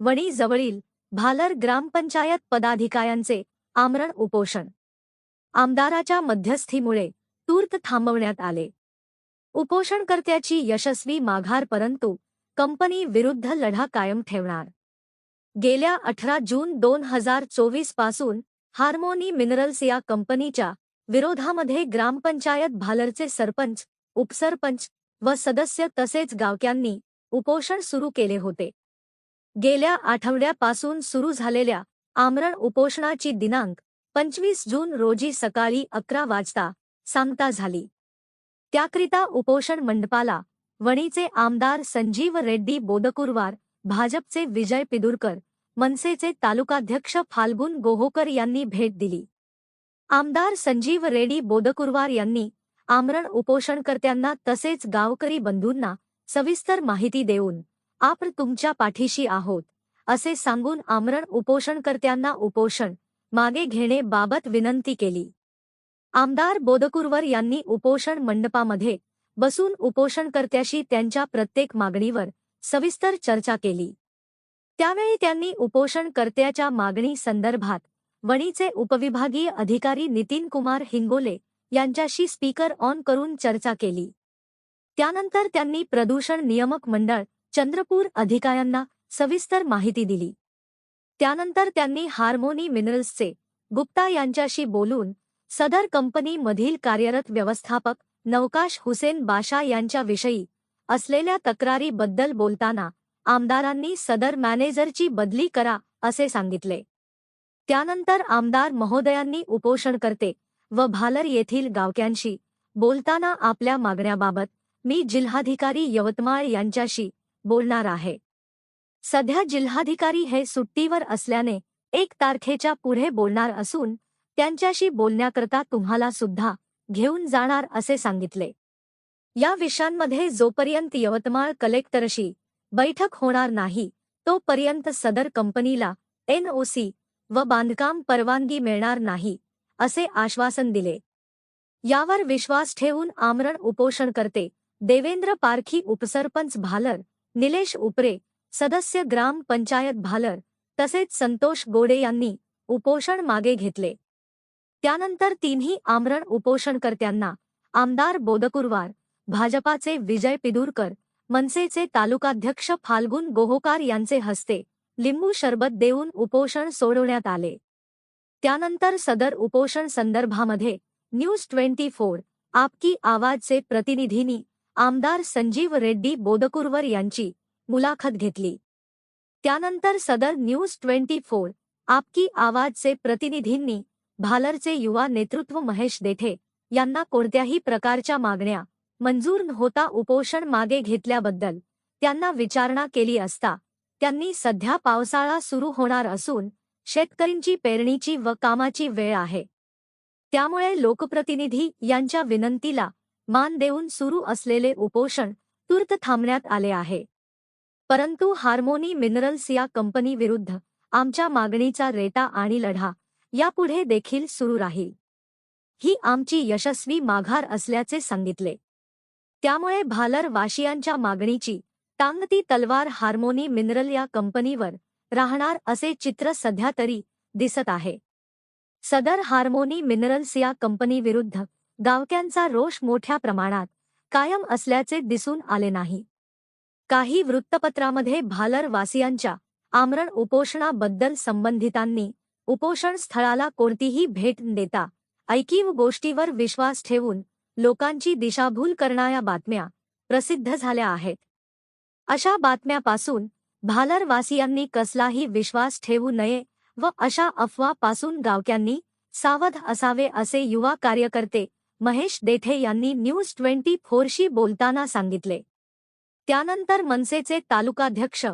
वणी जवळील भालर ग्रामपंचायत पदाधिकाऱ्यांचे आमरण उपोषण. आमदाराच्या मध्यस्थीमुळे तूर्त थांबवण्यात आले. उपोषणकर्त्याची यशस्वी माघार परंतु कंपनी विरुद्ध लढा कायम ठेवणार. गेल्या अठरा जून दोन हजार चोवीसपासून हार्मोनी मिनरल्स या कंपनीच्या विरोधामध्ये ग्रामपंचायत भालरचे सरपंच उपसरपंच व सदस्य तसेच गावक्यांनी उपोषण सुरू केले होते. गेल्या आठवड्यापासून सुरू झालेल्या आमरण उपोषणाची दिनांक पंचवीस जून रोजी सकाळी अकरा वाजता सांगता झाली. त्याकरिता उपोषण मंडपाला वणीचे आमदार संजीव रेड्डी बोदकुरवार भाजपचे विजय पिदुरकर मनसेचे तालुकाध्यक्ष फाल्गुन गोहोकर यांनी भेट दिली. आमदार संजीव रेड्डी बोदकुरवार यांनी आमरण उपोषणकर्त्यांना तसेच गावकरी बंधूंना सविस्तर माहिती देऊन आपण तुमच्या पाठीशी आहोत असे सांगून आमरण उपोषणकर्त्यांना उपोषण मागे घेणे बाबत विनंती केली. आमदार बोदकुरवर यांनी उपोषण मंडपामध्ये बसून उपोषणकर्त्याशी त्यांच्या प्रत्येक मागणीवर सविस्तर चर्चा केली. त्यावेळी त्यांनी उपोषणकर्त्याच्या मागणी संदर्भात वणीचे उपविभागीय अधिकारी नितीन कुमार हिंगोले यांच्याशी स्पीकर ऑन करून चर्चा केली. त्यानंतर त्यांनी प्रदूषण नियामक मंडळ चंद्रपूर अधिकाऱ्यांना सविस्तर माहिती दिली. त्यानंतर त्यांनी हार्मोनी मिनरल्सचे गुप्ता यांच्याशी बोलून सदर कंपनीमधील कार्यरत व्यवस्थापक नवकाश हुसेन बाशा यांच्याविषयी असलेल्या तक्रारीबद्दल बोलताना आमदारांनी सदर मॅनेजरची बदली करा असे सांगितले. त्यानंतर आमदार महोदयांनी उपोषणकर्ते व भालर येथील गावक्यांशी बोलताना आपल्या मागण्याबाबत मी जिल्हाधिकारी यवतमाळ यांच्याशी बोलणार आहे. सध्या जिल्हाधिकारी हे सुट्टीवर असल्याने एक तारखेच्या पुढे बोलणार असून त्यांच्याशी बोलण्याकरता तुम्हाला सुद्धा घेऊन जाणार असे सांगितले. या विषयांमध्ये जोपर्यंत यवतमाळ कलेक्टरशी बैठक होणार नाही तोपर्यंत सदर कंपनीला एनओसी व बांधकाम परवानगी मिळणार नाही असे आश्वासन दिले. यावर विश्वास ठेवून आमरण उपोषण करते देवेंद्र पारखी उपसरपंच भालर निलेश उपरे सदस्य ग्राम पंचायत भालर तसेच संतोष गोडे यांनी उपोषण मागे घेतले. त्यानंतर तिन्ही आमरण उपोषणकर्त्यांना आमदार बोदकुरवार भाजपाचे विजय पिदुरकर मनसेचे तालुकाध्यक्ष फाल्गुन गोहोकार यांचे हस्ते लिंबू शरबत देऊन उपोषण सोडवण्यात आले. त्यानंतर सदर उपोषण संदर्भामध्ये न्यूज ट्वेंटी फोर आपकी आवाजचे प्रतिनिधींनी आमदार संजीव रेड्डी बोदकुरवर यांची मुलाखत घेतली. त्यानंतर सदर न्यूज ट्वेंटी फोर आपकी आवाजचे प्रतिनिधींनी भालरचे युवा नेतृत्व महेश देठे यांना कोणत्याही प्रकारच्या मागण्या मंजूर न होता उपोषण मागे घेतल्याबद्दल त्यांना विचारणा केली असता त्यांनी सध्या पावसाळा सुरू होणार असून शेतकरींची पेरणीची व कामाची वेळ आहे. त्यामुळे लोकप्रतिनिधी यांच्या विनंतीला मान देऊन सुरू असलेले उपोषण तूर्त थांबण्यात आले आहे. परंतु हार्मोनी मिनरल्स या कंपनीविरुद्ध आमच्या मागणीचा रेटा आणि लढा यापुढे देखील सुरू राहील. ही आमची यशस्वी माघार असल्याचे सांगितले. त्यामुळे भालर वाशियांच्या मागणीची टांगती तलवार हार्मोनी मिनरल या कंपनीवर राहणार असे चित्र सध्या तरी दिसत आहे. सदर हार्मोनी मिनरल्स या कंपनीविरुद्ध गावक्यांचा रोष मोठ्या प्रमाणात कायम असल्याचे दिसून आले नाही. काही वृत्तपत्रामध्ये भालर वासियांच्या आमरण उपोषणाबद्दल संबंधितांनी उपोषण स्थळाला कोणतीही भेट देता ऐकीव गोष्टीवर विश्वास ठेवून लोकांची दिशाभूल करणाऱ्या बातम्या प्रसिद्ध झाल्या आहेत. अशा बातम्यापासून भालरवासियांनी कसलाही विश्वास ठेवू नये व अशा अफवापासून गावक्यांनी सावध असावे असे युवा कार्यकर्ते महेश देठे यांनी न्यूज ट्वेंटी फोरशी बोलताना सांगितले. त्यानंतर मनसेचे तालुकाध्यक्ष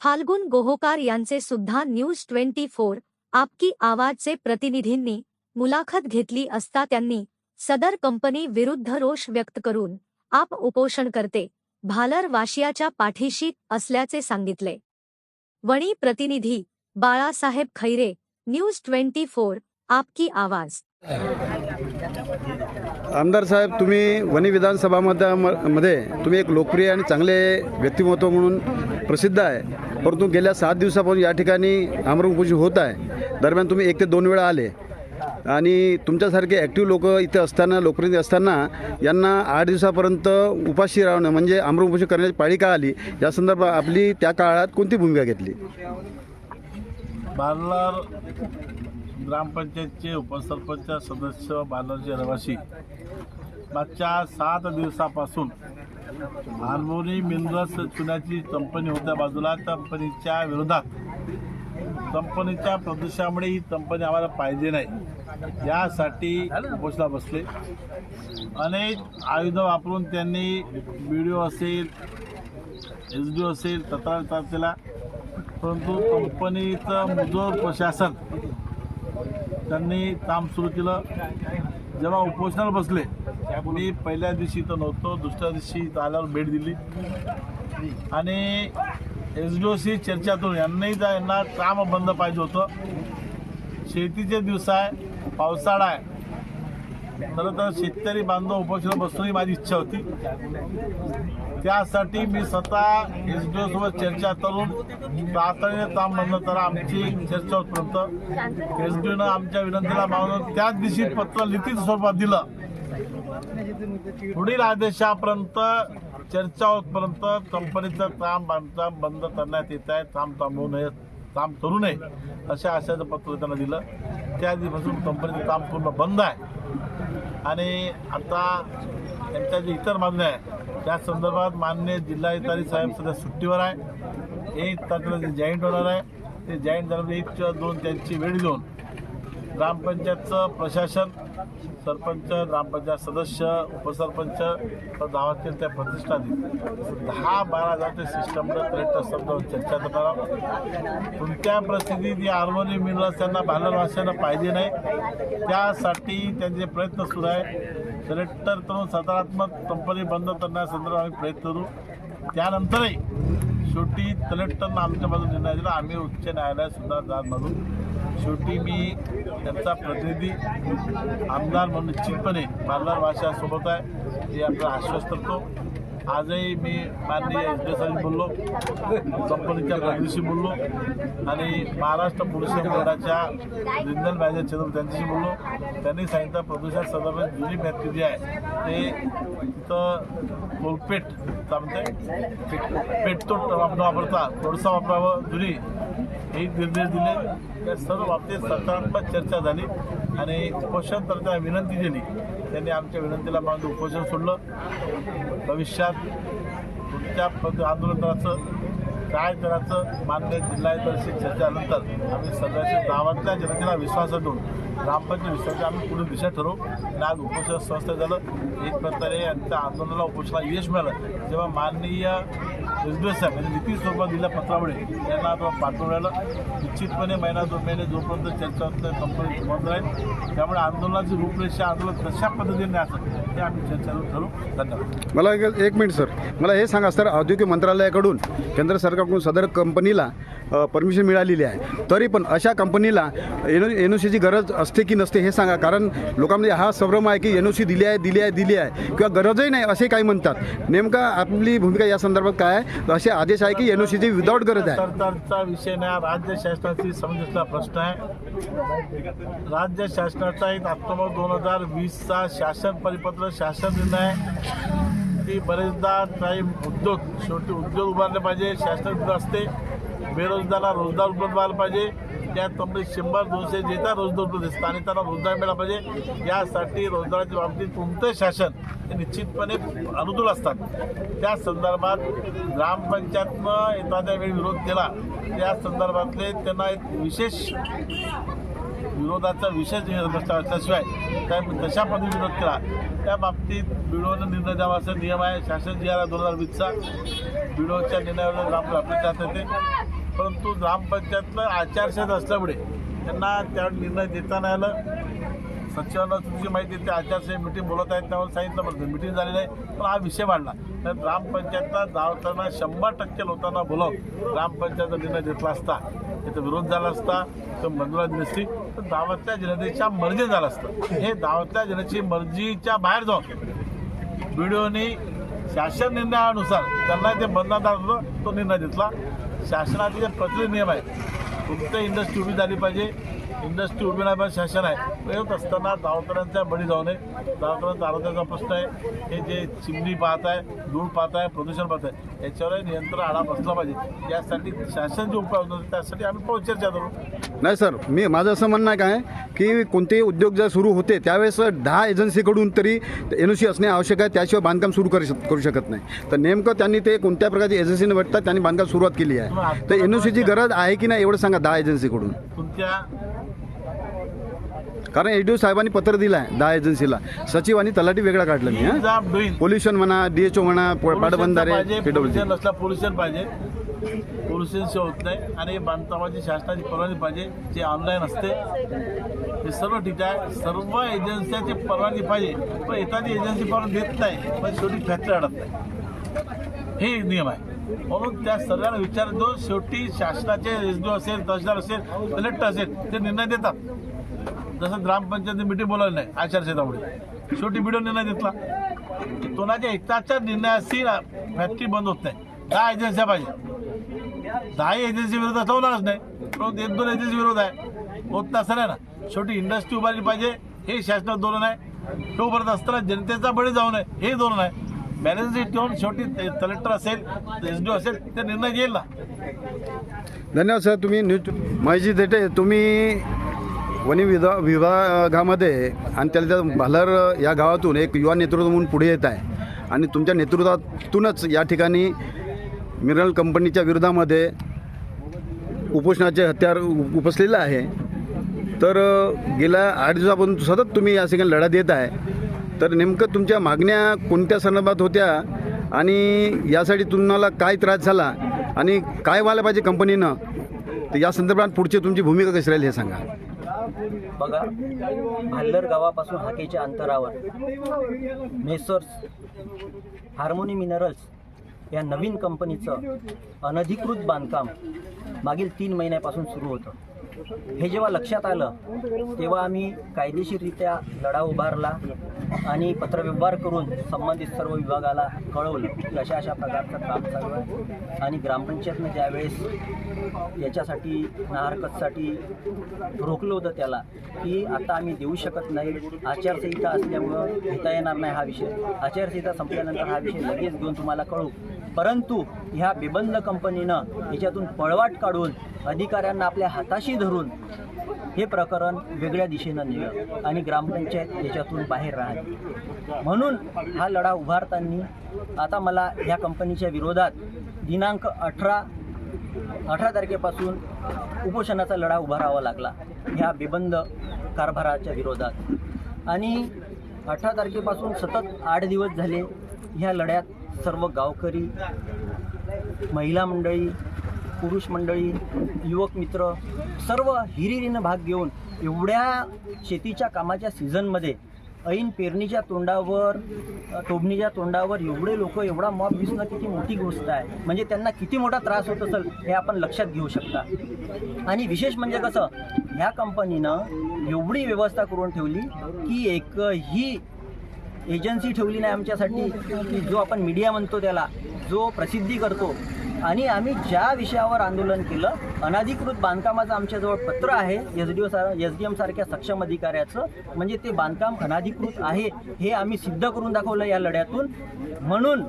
फाल्गुन गोहोकार यांचे सुद्धा न्यूज ट्वेंटी फोर आपकी आवाजचे प्रतिनिधींनी मुलाखत घेतली असता त्यांनी सदर कंपनी विरुद्ध रोष व्यक्त करून आप उपोषण करते भालर वाशियाच्या पाठीशी असल्याचे सांगितले. वणी प्रतिनिधी Balasaheb Khaire news twenty four आपकी आवाज. आमदार साहेब तुम्ही वनी विधानसभा मध्ये तुम्ही एक लोकप्रिय आणि चांगले व्यक्तिमत्व म्हणून प्रसिद्ध आहे. परंतु गेल्या सात दिवसापासून या ठिकाणी आमरण होत आहे. दरम्यान तुम्ही एक ते दोन वेळा आले. आणि तुमच्यासारखे ॲक्टिव्ह लोक इथे असताना लोकप्रतिनिधी असताना यांना आठ दिवसापर्यंत उपाशी राहणं म्हणजे आमरण करण्याची पाळी का आली. या संदर्भात आपली त्या काळात कोणती भूमिका घेतली? बार्लार ग्रामपंचायतचे उपसरपंच सदस्य बालाजी रहिवासी मागच्या सात दिवसापासून हार्मोनी मिनरल्स चुन्याची कंपनी होत्या बाजूला. कंपनीच्या विरोधात कंपनीच्या प्रदूषणामुळे ही कंपनी आम्हाला पाहिजे नाही. यासाठी उपोषणा बसले. अनेक आयुधं वापरून त्यांनी बी डी ओ असेल एस डी ओ असेल तक्रार केला. परंतु कंपनीचं मुजोर प्रशासन त्यांनी काम सुरू केलं. जेव्हा उपोषणाला बसले मी पहिल्या दिवशी इथं नव्हतो दुसऱ्या दिवशी इथं आल्यावर भेट दिली. आणि एस डी ओ सी चर्चातून यांनाही यांना काम बंद पाहिजे होतं. शेतीचे दिवस आहे पावसाळा आहे. खरं तर शेतकरी बांधव उपोषणाला बसणं माझी इच्छा होती. त्यासाठी मी स्वतः एस डी ओसोबत चर्चा करून तातडीने काम म्हणलं तर आमची चर्चा होतपर्यंत एस डी ओनं आमच्या विनंतीला मागून त्याच दिवशी पत्र लिखित स्वरूपात दिलं. पुढील आदेशापर्यंत चर्चा होतपर्यंत कंपनीचं काम बांधकाम बंद करण्यात येत आहे. काम थांबवू नये काम करू नये अशा आशयाचं पत्र त्यांना दिलं. त्या दिवसापासून कंपनीचं काम पूर्ण बंद आहे. आणि आता त्यांच्या जे इतर मागण्या आहे त्या संदर्भात मान्य जिल्हाधिकारी साहेब सध्या सुट्टीवर आहे. एक तारखेला जे जॉईंट होणार आहे. ते जॉईंट झाल्यामध्ये एक किंवा दोन त्यांची वेळ घेऊन ग्रामपंचायतचं प्रशासन सरपंच ग्रामपंचायत सदस्य उपसरपंच गावातील त्या प्रतिष्ठानिक दहा बारा हजारच्या सिस्टमनं कलेक्टर समजावून चर्चा करणार आहोत. कोणत्या परिस्थितीत या हार्मोनी मिनरल्स त्यांना बाहेर वाचणं पाहिजे नाही. त्यासाठी त्यांचे प्रयत्न सुरू आहे कलेक्टर करून सकारात्मक कंपनी बंद करण्यासंदर्भात आम्ही प्रयत्न करू. त्यानंतरही शेवटी कलेक्टरनं आमच्या बाजूने निर्णय दिला. आम्ही उच्च न्यायालयात सुद्धा जात म्हणून. शेवटी मी त्यांचा प्रतिनिधी आमदार म्हणून निश्चितपणे भाषा भाषासोबत आहे हे आपल्याला आश्वस्त करतो आजही मी माननीय एसडीओसाठी बोललो कंपनीच्या प्रतिनिधीशी बोललो आणि महाराष्ट्र पोल्युशन बोर्डाच्या जिंदल मॅनेजर चंद्र त्यांच्याशी बोललो. त्यांनी सांगितलं प्रदूषण संदर्भात जुनी व्यक्ती जी आहे ते तिथं कोलपेट काय म्हणते? पेटतो न वापरता थोडंसं वापरावं जुनी हे निर्देश दिले. या सर्व बाबतीत सकारात्मक चर्चा झाली आणि उपोषण करता विनंती दिली. त्यांनी आमच्या विनंतीला मानून उपोषण सोडलं. भविष्यात पुढच्या पद आंदोलन करायचं काय करायचं मान्य जिल्हाधिकाऱ्याशी चर्चा आम्ही सगळ्याशी गावातल्या जनतेला विश्वास देऊन ग्रामपंचायत विश्वास आम्ही पुढे दिशा ठरवू. आणि आज उपोषण संस्था झालं. एक प्रकारे यांच्या आंदोलनाला उपोषणाला यश मिळालं. जेव्हा माननीय एस डी साहेब म्हणजे नितीश स्वरूपात दिल्या पत्रामुळे यांना आता पाठवण्याला निश्चितपणे महिना दोन महिने जोपर्यंत चर्चा होत नाही कंपनी बंद राहील. त्यामुळे आंदोलनाची रूपरेषा आंदोलन कशा पद्धतीने असं ते आम्ही चर्चा ठरवू. धन्यवाद. मला एक एक मिनिट सर. मला हे सांगा सर औद्योगिक मंत्रालयाकडून केंद्र सरकारकडून सदर कंपनीला परमिशन मिळालेली आहे. तरी पण अशा कंपनीला एन एन ओ सीची गरज असते की नसते हे सांगा. कारण लोकांमध्ये हा संभ्रम आहे की एन ओ सी दिली आहे दिली आहे दिली आहे. किंवा गरजही नाही असे काही म्हणतात. नेमका आपली भूमिका या संदर्भात काय आहे? असे आदेश आहे की एन ओ सीची विदाऊट गरज आहे. सरकारचा विषय नाही राज्य शासनाची समजूतला प्रश्न आहे. राज्य शासनाचा एक ऑक्टोबर दोन हजार वीसचा शासन परिपत्र शासन निर्णय आहे. की बरेचदा काही उद्योग शेवटी उद्योग उभारले पाहिजे शासन असते. बेरोजगाराला रोजगार उपलब्ध व्हायला पाहिजे. त्या तुम्ही शंभर दोनशे जेता रोजगार उपलब्ध असतात आणि त्यांना रोजगार मिळाला पाहिजे. यासाठी रोजगाराच्या बाबतीत तुमचं शासन हे निश्चितपणे अनुकूल असतात. त्या संदर्भात ग्रामपंचायतनं एखाद्या वेळी विरोध केला. त्या संदर्भातले त्यांना एक विशेष विरोधाचा विशेष प्रस्ताव असल्याशिवाय काय कशा पद्धतीने विरोध केला त्या बाबतीत बिडोनं निर्णय द्यावा असा नियम आहे. शासन जी आला दोन हजार वीसचा बिडोच्या निर्णयावर ग्राम येते परंतु ग्रामपंचायतनं आचारसंहिता असल्यामुळे त्यांना त्यावर निर्णय देता नाही आलं. सचिवांना तुमची माहिती ते आचारसंहिता मिटिंग बोलत आहेत. त्यावर सांगितलं बरं मिटिंग झाली आहे. पण हा विषय मांडला तर ग्रामपंचायतला धावताना शंभर टक्के लोकांना बोलवून ग्रामपंचायतचा निर्णय घेतला असता. तिथं विरोध झाला असता तर मंजुरा दिली असती तर दावातल्या जनतेच्या मर्जी झालं असतं. हे दावातल्या जनतेची मर्जीच्या बाहेर जाऊन बीडीओनी शासन निर्णयानुसार त्यांना ते बंधनात होतं तो निर्णय घेतला. शासनाचे जे प्रचलित नियम आहेत फक्त इंडस्ट्री उभी झाली पाहिजे. इंडस्ट्री पाहिजे शासन आहे. येत असताना गावकऱ्यांच्या बळी जाऊ नये गावकऱ्यांचा आरोग्याचा प्रश्न आहे. हे जे चिमणी पाहत आहे धूळ पाहत आहे प्रदूषण पाहत आहे याच्यावर नियंत्रण आळा बसला पाहिजे. यासाठी शासन जे उपाय होतात त्यासाठी आम्ही पाहू चर्चा करू. नाही सर मी माझं असं म्हणणं आहे काय की कोणतेही उद्योग जर सुरू होते त्यावेळेस दहा एजन्सीकडून तरी एन ओ सी असणे आवश्यक आहे. त्याशिवाय बांधकाम सुरू करू शक करू शकत नाही. तर नेमकं त्यांनी ते कोणत्या प्रकारची एजन्सीने भेटतात त्यांनी बांधकाम सुरुवात केली आहे. तर एन ओ सीची गरज आहे की नाही एवढं सांगा दहा एजन्सीकडून. तुमच्या कारण एच डी साहेबांनी पत्र दिलं आहे दहा एजन्सीला. सचिव आणि तलाठी वेगळा काढलं मी हां? पोल्युशन म्हणा डी एच ओ म्हणा पाटबंधारे पाहिजे पी डब्ल्यू पोल्युशन पाहिजे. पोल्युशन शिवाय होत नाही आणि बांधकामाची शासनाची परवानगी पाहिजे जे ऑनलाईन असते हे सर्व ठीक आहे. सर्व एजन्सीची परवानगी पाहिजे पण एखादी एजन्सी परवानगी देत नाही पण शेवटी फॅक्टरी अडत नाही हे एक नियम आहे. म्हणून त्या सर्वांना विचार देऊन शेवटी शासनाचे एस डी असेल तहसीलदार असेल कलेक्टर असेल ते निर्णय देतात. जसं ग्रामपंचायती मिटिंग बोलावली नाही आचारसंहितामुळे शेवटी बिडो निर्णय घेतला. कोणाच्या हिताच्या निर्णयाशी फॅक्टरी बंद होत नाही. दहा एजन्सी पाहिजे. दहा एजन्सी विरोध असं होणारच नाही पण एक दोन एजन्सी विरोध आहे. होत नसं नाही ना शेवटी इंडस्ट्री उभारली पाहिजे हे शासनाचं धोरण आहे. तो तोपर्यंत असताना जनतेचा बळी जाऊ नये हे धोरण आहे. बॅलन्स ठेवून शेवटी ते कलेक्टर असेल एस डी असेल ते निर्णय घेईल ना. धन्यवाद सर तुम्ही न्यूज माहिती देते तुम्ही वनी विधा विभागामध्ये आणि त्याला त्या भालर या गावातून एक युवा नेतृत्व म्हणून पुढे येत आहे. आणि तुमच्या नेतृत्वातूनच या ठिकाणी मिनरल कंपनीच्या विरोधामध्ये उपोषणाचे हत्यार उपसलेलं आहे. तर गेल्या आठ दिवसापासून सतत तुम्ही या ठिकाणी लढा देत आहे. तर नेमकं तुमच्या मागण्या कोणत्या संदर्भात होत्या? आणि यासाठी तुम्हाला काय त्रास झाला? आणि काय व्हायला पाहिजे कंपनीनं तर या संदर्भात पुढची तुमची भूमिका कशी राहील हे सांगा. बघा भाल्लर गावापासून हाकेच्या अंतरावर. मेसर्स हार्मोनी मिनरल्स या नवीन कंपनीचं अनधिकृत बांधकाम मागील तीन महिन्यापासून सुरू होतं. हे जेव्हा लक्षात आलं तेव्हा आम्ही कायदेशीररित्या लढा उभारला आणि पत्रव्यवहार करून संबंधित सर्व विभागाला कळवलं की अशा अशा प्रकारचं काम चालू आहे. आणि ग्रामपंचायतनं ज्यावेळेस याच्यासाठी हरकतसाठी रोखलं होतं त्याला की आता आम्ही देऊ शकत नाही आचारसंहिता असल्यामुळं घेता येणार नाही हा विषय. आचारसंहिता संपल्यानंतर हा विषय लगेच घेऊन तुम्हाला कळू परंतु ह्या बिबंद कंपनीनं याच्यातून पळवाट काढून अधिकाऱ्यांना आपल्या हाताशी धरून हे प्रकरण वेगळ्या दिशेनं नेलं आणि ग्रामपंचायत याच्यातून बाहेर राहिली. म्हणून हा लढा उभारताना आता मला ह्या कंपनीच्या विरोधात दिनांक अठरा अठरा तारखेपासून उपोषणाचा लढा उभारावा लागला ह्या बेबंद कारभाराच्या विरोधात. आणि अठरा तारखेपासून सतत आठ दिवस झाले ह्या लढ्यात सर्व गावकरी महिला मंडळी पुरुष मंडळी युवक मित्र सर्व हिरिरीनं भाग घेऊन एवढ्या शेतीच्या कामाच्या सीझनमध्ये ऐन पेरणीच्या तोंडावर टोबणीच्या तोंडावर एवढे लोक एवढा मॉब दिसणं किती मोठी गोष्ट आहे. म्हणजे त्यांना किती मोठा त्रास होत असेल हे आपण लक्षात घेऊ शकता. आणि विशेष म्हणजे कसं ह्या कंपनीनं एवढी व्यवस्था करून ठेवली की एकही एजन्सी ठेवली नाही आमच्यासाठी की जो आपण मीडिया म्हणतो त्याला जो प्रसिद्धी करतो. आणि आम्ही ज्या विषयावर आंदोलन केलं अनाधिकृत बांधकामाचं आमच्याजवळ पत्र आहे एस डी ओ सार एस डी एम सारख्या सक्षम अधिकाऱ्याचं म्हणजे ते बांधकाम अनधिकृत आहे हे आम्ही सिद्ध करून दाखवलं या लढ्यातून. म्हणून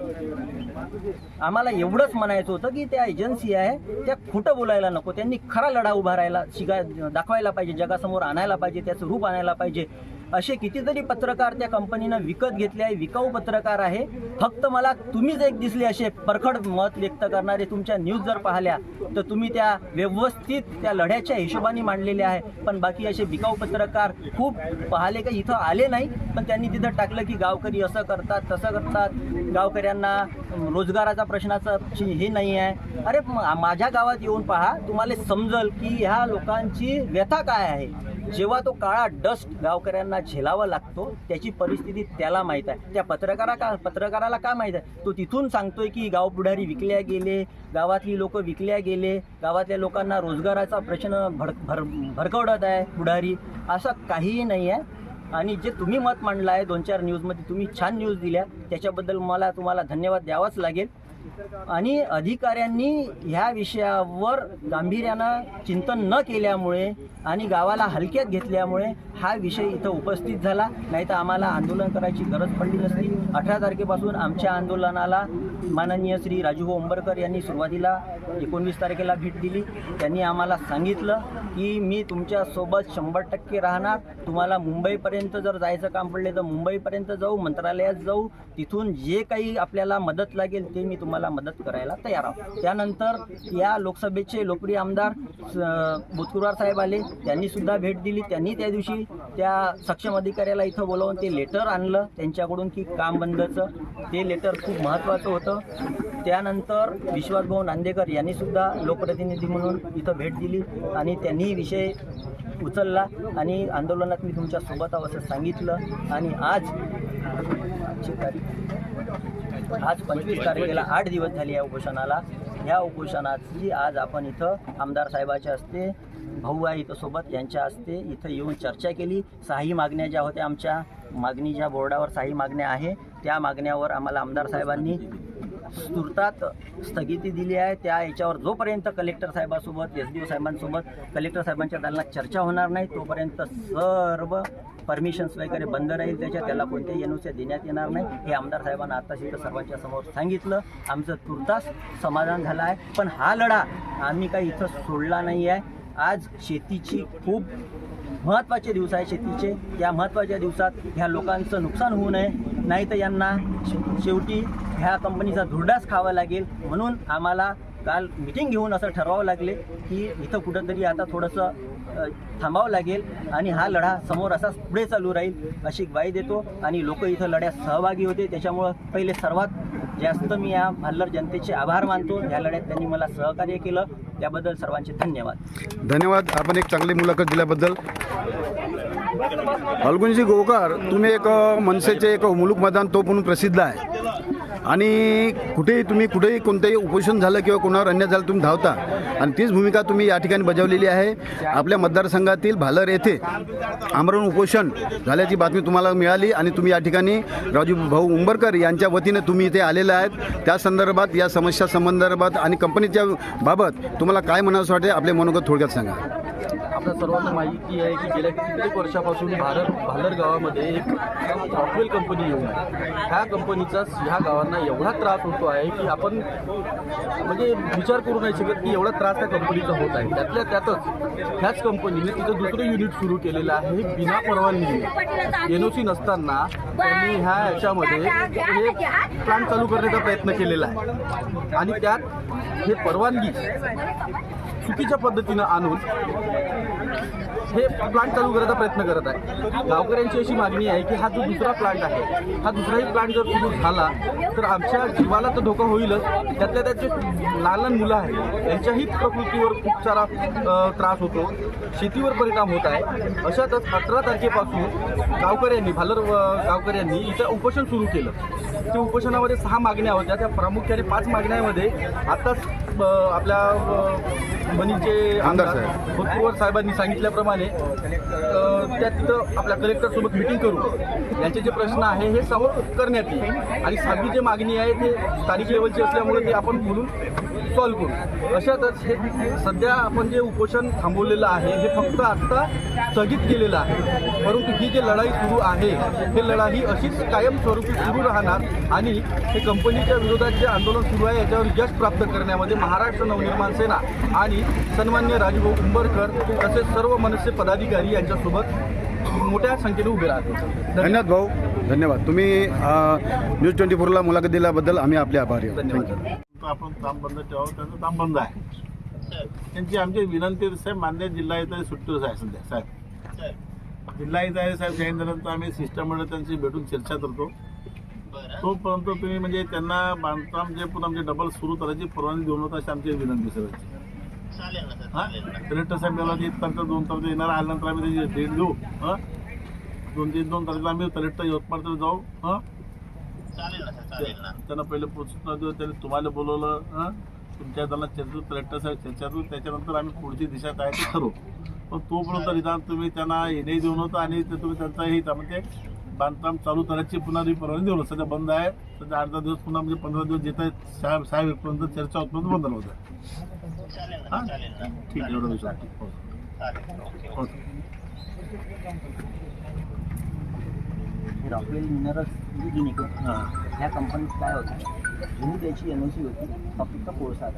आम्हाला एवढंच म्हणायचं होतं की त्या एजन्सी आहे त्या खोटं बोलायला नको त्यांनी खरा लढा उभारायला शिकाय दाखवायला पाहिजे जगासमोर आणायला पाहिजे त्याचं रूप आणायला पाहिजे. असे कितीतरी पत्रकार त्या कंपनीनं विकत घेतले आहे विकाऊ पत्रकार आहे. फक्त मला तुम्हीच एक दिसले असे परखड मत व्यक्त करणारे तुमच्या न्यूज जर पाहिल्या तर तुम्ही त्या व्यवस्थित त्या लढ्याच्या हिशोबाने मांडलेल्या आहे. पण बाकी असे विकाऊ पत्रकार खूप पाहिले का इथं आले नाही पण त्यांनी तिथं टाकलं की गावकरी असं करतात तसं करतात. गावकऱ्यांना रोजगाराचा प्रश्नाचं हे नाही आहे. अरे माझ्या गावात येऊन पहा तुम्हाला समजल की ह्या लोकांची व्यथा काय आहे? जेव्हा तो काळा डस्ट गावकऱ्यांना झेलावा लागतो त्याची परिस्थिती त्याला माहीत आहे. त्या पत्रकारा का पत्रकाराला का माहीत आहे? तो तिथून सांगतोय की गाव पुढारी विकल्या गेले गावातली लोक विकल्या गेले गावातल्या लोकांना रोजगाराचा प्रश्न भड भर भडकवडत आहे पुढारी. असं काहीही नाही आहे. आणि जे तुम्ही मत मांडलं आहे दोन चार न्यूजमध्ये तुम्ही छान न्यूज दिल्या त्याच्याबद्दल मला तुम्हाला धन्यवाद द्यावाच लागेल. आणि अधिकाऱ्यांनी ह्या विषयावर गांभीर्यानं चिंतन न केल्यामुळे आणि गावाला हलक्यात घेतल्यामुळे हा विषय इथं उपस्थित झाला. नाही तर आम्हाला आंदोलन करायची गरज पडली नसती. अठरा तारखेपासून आमच्या आंदोलनाला माननीय श्री राजूभाऊ ओंबरकर यांनी सुरुवातीला एकोणवीस तारखेला भेट दिली. त्यांनी आम्हाला सांगितलं की मी तुमच्यासोबत शंभर टक्के राहणार. तुम्हाला मुंबईपर्यंत जर जायचं काम पडले तर मुंबईपर्यंत जाऊ मंत्रालयात जाऊ. तिथून जे काही आपल्याला मदत लागेल ते मी तुम्हाला मदत करायला तयार आहोत. त्यानंतर या लोकसभेचे लोकप्रिय आमदार बुतकुरवार साहेब आले. त्यांनी सुद्धा भेट दिली. त्यांनी त्या दिवशी त्या सक्षम अधिकाऱ्याला इथं बोलावून ते लेटर आणलं. त्यांच्याकडून की काम बंदचं. ते लेटर खूप महत्त्वाचं होतं. त्यानंतर विश्वासभाऊ नांदेकर यांनी सुद्धा लोकप्रतिनिधी म्हणून इथं भेट दिली आणि त्यांनी विषय उचलला आणि आंदोलनात मी तुमच्यासोबत आहो असं सांगितलं. आणि आज तारीख आज पंचवीस तारखेला आठ दिवस झाले या उपोषणाला. या उपोषणाची आज आपण इथं आमदार साहेबाच्या हस्ते भाऊ आहे इथं सोबत यांच्या हस्ते इथं येऊन चर्चा केली. सहाही मागण्या ज्या होत्या आमच्या मागणी ज्या बोर्डावर सहाही मागण्या आहे त्या मागण्यावर आम्हाला आमदार साहेबांनी तुर्तात स्थगिती दिली आहे. त्या याच्यावर जोपर्यंत कलेक्टर साहेबासोबत एस डी ओ साहेबांसोबत कलेक्टर साहेबांच्या दालनात चर्चा होणार नाही तोपर्यंत सर्व परमिशन्स वगैरे बंद राहील त्याच्यात त्याला कोणत्याही एनओसी देण्यात येणार नाही. हे आमदार साहेबांना आत्ताच इथं सर्वांच्या समोर सांगितलं. आमचं तुर्तास समाधान झालं आहे. पण हा लढा आम्ही काही इथं सोडला नाही आहे आज शेतीची खूप महत्त्वाचे दिवस आहे शेतीचे. या महत्त्वाच्या दिवसात ह्या लोकांचं नुकसान होऊ नये. नाही तर यांना शे- शेवटी ह्या कंपनीचा धुरडाच खावा लागेल. म्हणून आम्हाला काल मिटिंग घेऊन असं ठरवावं लागले की इथं कुठंतरी आता थोडंसं थांबावं लागेल आणि हा लढा समोर असाच पुढे चालू राहील अशी ग्वाही देतो. आणि लोक इथं लढ्यात सहभागी होते. त्याच्यामुळं पहिले सर्वात जास्त मी या भाल्लर जनतेचे आभार मानतो. या लढ्यात त्यांनी मला सहकार्य केलं. त्याबद्दल सर्वांचे धन्यवाद. धन्यवाद. आपण एक चांगली मुलाखत दिल्याबद्दल. अलगुंजी गोकर तुम्ही एक मनसेचे एक मुलूक मैदान तो म्हणून प्रसिद्ध आहे. आणि कुठेही तुम्ही कुठेही कोणतंही उपोषण झालं किंवा कोणावर अन्याय झालं तुम्ही धावता. आणि तीच भूमिका तुम्ही या ठिकाणी बजावलेली आहे. आपल्या मतदारसंघातील भालर येथे आमरण उपोषण झाल्याची बातमी तुम्हाला मिळाली आणि तुम्ही या ठिकाणी राजू भाऊ उंबरकर यांच्या वतीने तुम्ही इथे आलेले आहेत. त्या संदर्भात या समस्या संदर्भात आणि कंपनीच्या बाबत तुम्हाला काय म्हणावं वाटते आपले मनोगत थोडक्यात सांगा. आपल्या सर्वांना माहिती आहे की गेल्या कित्येक वर्षापासून भारत भालर गावामध्ये एक रॉकवेल कंपनी येऊन ह्या कंपनीचा ह्या गावांना एवढा त्रास होतो आहे की आपण म्हणजे विचार करू नाही शकत की एवढा त्रास त्या कंपनीचा होत आहे. त्यातल्या त्यातच ह्याच कंपनीने तिथं दुसरं युनिट सुरू केलेलं आहे बिना परवानगी. एन ओ सी नसताना त्यांनी ह्या ह्याच्यामध्ये हे प्लांट चालू करण्याचा प्रयत्न केलेला आहे. आणि त्यात हे परवानगी चुकीच्या पद्धतीनं आणून हे प्लांट चालू करायचा प्रयत्न करत आहे. गावकऱ्यांची अशी मागणी आहे की हा जो दुसरा प्लांट आहे हा दुसराही प्लांट जर सुरू झाला तर आमच्या जीवाला तर धोका होईलच. त्यातल्या त्याचे लहान लहान मुलं आहेत त्यांच्याही प्रकृतीवर खूप सारा त्रास होतो शेतीवर परिणाम होत आहे. अशातच अठरा तारखेपासून गावकऱ्यांनी भालर गावकऱ्यांनी इथं उपोषण सुरू केलं. ते उपोषणामध्ये सहा मागण्या होत्या. त्या प्रामुख्याने पाच मागण्यांमध्ये आताच आपल्या अ, बनीचे आमदार साहेब. भूतपूर्व साहेबांनी सांगितल्याप्रमाणे त्या तिथं आपल्या कलेक्टरसोबत मिटिंग करू. यांचे जे प्रश्न आहे हे समोर करण्यात येईल. आणि सातवी जे मागणी आहे ते स्थानिक लेवलची असल्यामुळे ते आपण बोलून सॉल्व्ह करू. अशातच हे सध्या आपण जे उपोषण थांबवलेलं आहे हे फक्त आत्ता स्थगित केलेलं आहे. परंतु ही जी लढाई सुरू आहे हे लढाई अशीच कायमस्वरूपी सुरू राहणार आणि हे कंपनीच्या विरोधात जे आंदोलन सुरू आहे याच्यावर यश प्राप्त करण्यामध्ये महाराष्ट्र नवनिर्माण सेना आणि सन्मान्य राजभाऊ उंबरकर तसेच सर्व मनसे पदाधिकारी यांच्यासोबत मोठ्या संख्येने उभे राहतील. धन्यवाद. धन्यवाद भाऊ. धन्यवाद. तुम्ही न्यूज ट्वेंटी फोरला मुलाखत दिल्याबद्दल आम्ही आपले आभारी धन्यवाद. आपण काम बंद ठेवावं त्यांचं काम बंद आहे. त्यांची आमची विनंती साहेब मान्य जिल्हा सुट्टीवर आहे सध्या साहेब. जिल्हा आहे साहेब सांगितल्यानंतर आम्ही सिस्टममध्ये त्यांची भेटून चर्चा करतो. तोपर्यंत तुम्ही म्हणजे त्यांना बांधकाम जे पण आमचे डबल सुरू करायची परवानगी देऊ नका अशी आमची विनंती सर. हां? कलेक्टर साहेब मला एक तारखेला दोन तारखेला येणार आल्यानंतर आम्ही त्याची डेट देऊ हां? दोन तीन दोन तारखेला आम्ही कलेक्टर यवतमाळकडे जाऊ हां? त्यांना पहिले पोचून देऊ त्यांनी तुम्हाला बोलवलं हं? तुमच्या त्यांना चर्चा कलेक्टर साहेब चर्चा करू त्याच्यानंतर आम्ही पुढची दिशा काय ते ठरवू. पण तोपर्यंत निदान तुम्ही त्यांना येणे देऊ नव्हतं आणि ते तुम्ही त्यांचा हे त्यामध्ये बांधकाम चालू करायची पुन्हा परवानगी देऊ. सध्या बंद आहे. सध्या आठ दहा दिवस पुन्हा म्हणजे पंधरा दिवस देत आहेत साहेब साहेब येईपर्यंत चर्चा होतपर्यंत बंद नव्हतं हां? ठीक आहे एवढं विचार हो. हे रॉकेल मिनरल्स जी हां. ह्या कंपनीत काय होतं जुनी त्याची एन ओ सी होती फक्त कोळसा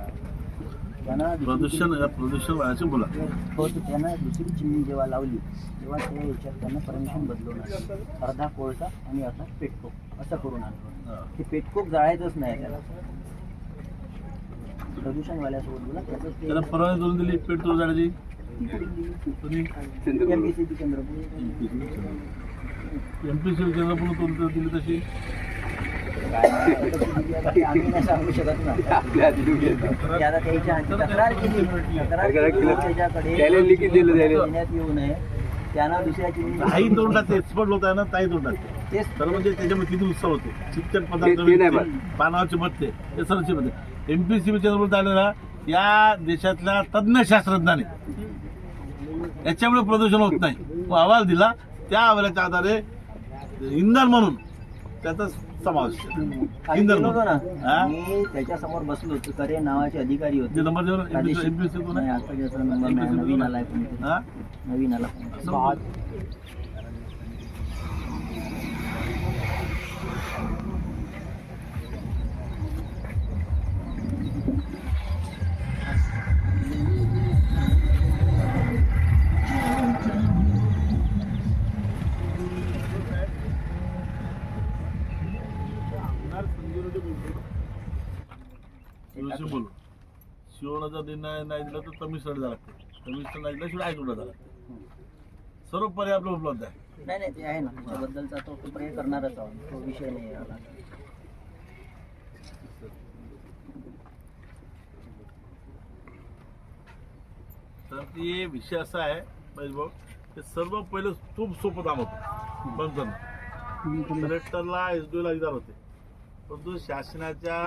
त्यांना प्रदूषण प्रदूषण व्हायचे बोला. हो तर त्यांना दुसरी चिमणी जेव्हा लावली तेव्हा त्या याच्यात त्यांना परमिशन बदलवणार अर्धा कोळसा आणि अर्धा पेटकोक असं करून आणलं. हां. ते पेटकोक जाळायचंच नाही त्याला. प्रदूषणवाल्यासोबत बोला त्याला परवानगी करून दिली कोणी? MPCB Chandrapur. M P C Chandrapur तोंड दिली तशी. काय नाही, आता ती दिली आता ते आम्ही नाही सांगू शकत ना ते आता त्याच्या हाती तक्रार केली तक्रार केली त्याच्याकडे देण्यात येऊ नये. त्यांना दुसऱ्या चिमणी काही तोंडात एक्सपर्ट होत आहे ना ताई तोंडात तेच तर म्हणजे त्याच्यामध्ये किती उत्सव होते. चिकन पदार्थ पानावरचे भत्ते ते सर्वचे भत्ते एम पी सी आलेला या देशातल्या तज्ज्ञ शास्त्रज्ञाने. याच्यामुळे प्रदूषण होत नाही. तो अहवाल दिला त्या अहवालाच्या आधारे इंधन म्हणून त्याचा समावेश इंधन गेलो होतो म्हणून ना हा? मी त्याच्यासमोर बसलो होतो करे नावाचे अधिकारी ते होते नंबर देऊ एम पी प्रादेशिक- सी कोण नाही, आहे? आता त्याचा नंबर नाही, नवीन आलाय कोणीतरी. हा? नवीन आला कोणीतरी. असं निर्णय नाही दिला तर तमिळनाडू झाला. लागते तमिळनाडू नाही दिल्याशिवाय लागते सर्व पर्याय आपले उपलब्ध आहे. नाही नाही ते आहे ना. त्याबद्दलचा तो करणारच आहोत तो विषय नाही आला तर ते विषय असा आहे भाऊ ते सर्व पहिलं खूप सोपं काम होतं. बंधन कलेक्टरला एस डी ओला अधिकार होते. परंतु शासनाच्या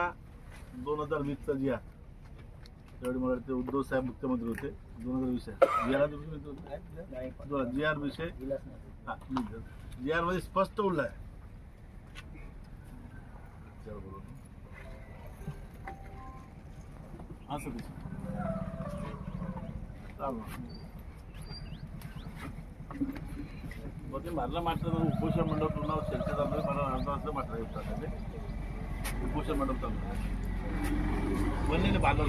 दोन हजार वीसचा जी आहे त्यावेळी मला वाटते उद्धव साहेब मुख्यमंत्री होते. दोन हजार वीस जी आर जी आर विषय? दिलाच नाही. जी आरमध्ये स्पष्ट उरलाय असं कसं चालू. मग ते मारला मात्र उपोषण मंडप पूर्ण शेलचे चालू मला अर्धा असं मात्र उपोषण मंडप चालू पण नाही बाजार